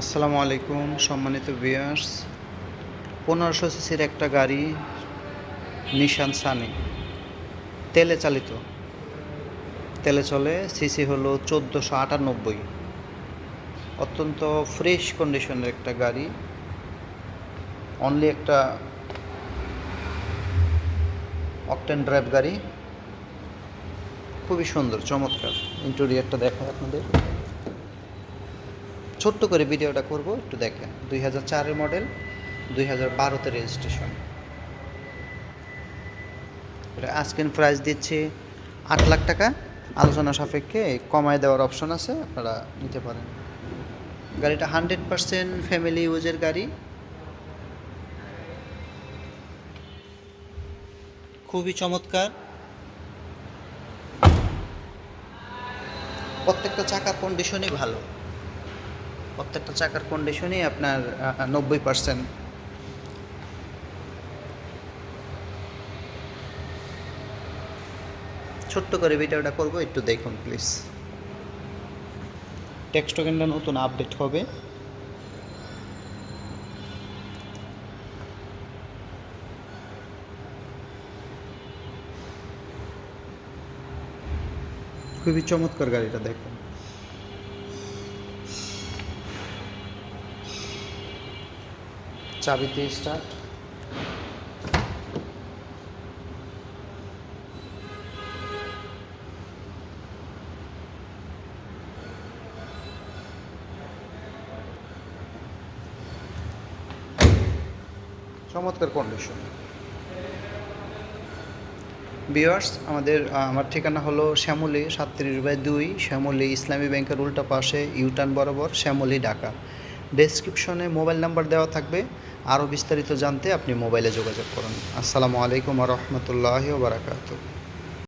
আসসালামু আলাইকুম, সম্মানিত ভিউয়ার্স পনেরোশো সিসির একটা গাড়ি নিশান সানি তেলে চালিত। তেলে চলে, সিসি হলো চোদ্দোশো আটানব্বই। অত্যন্ত ফ্রেশ কন্ডিশনের একটা গাড়ি। অনলি একটা অকটেন ড্রাইভ গাড়ি। খুবই সুন্দর, চমৎকার। ইন্টেরিয়ারটা দেখায় আপনাদের। ছোট্ট করে ভিডিওটা করব, একটু দেখেন। দুই হাজার চারের মডেল, দুই হাজার বারোতে রেজিস্ট্রেশন এটা আজকের প্রাইস দিচ্ছি আট লাখ টাকা। আলোচনা সাপেক্ষে কমায় দেওয়ার অপশন আছে, আপনারা নিতে পারেন। গাড়িটা হান্ড্রেড পারসেন্ট ফ্যামিলি ইউজের গাড়ি। খুবই চমৎকার। প্রত্যেকটা চাকার কন্ডিশনই ভালো। প্রত্যেকটা চাকার কন্ডিশনই আপনার নব্বই পার্সেন্ট ছোট্ট করে ভিডিওটা করব, একটু দেখুন প্লিজ টেক্সট কিন্তু নতুন আপডেট হবে। খুবই চমৎকার গাড়িটা দেখুন। চাবিতে স্টার্ট চমৎকার কন্ডিশন বিয়ার্স আমাদের আমার ঠিকানা হলো শ্যামলী সাতত্রিশ বাই দুই, শ্যামলী ইসলামী ব্যাংকের উল্টা পাশে ইউটার্ন বরাবর, শ্যামলী, ঢাকা। ডেসক্রিপশনে মোবাইল নাম্বার দেওয়া থাকবে। আরও বিস্তারিত জানতে আপনি মোবাইলে যোগাযোগ করুন। আসসালামু আলাইকুম রহমতুল্লাহ বারাকাতু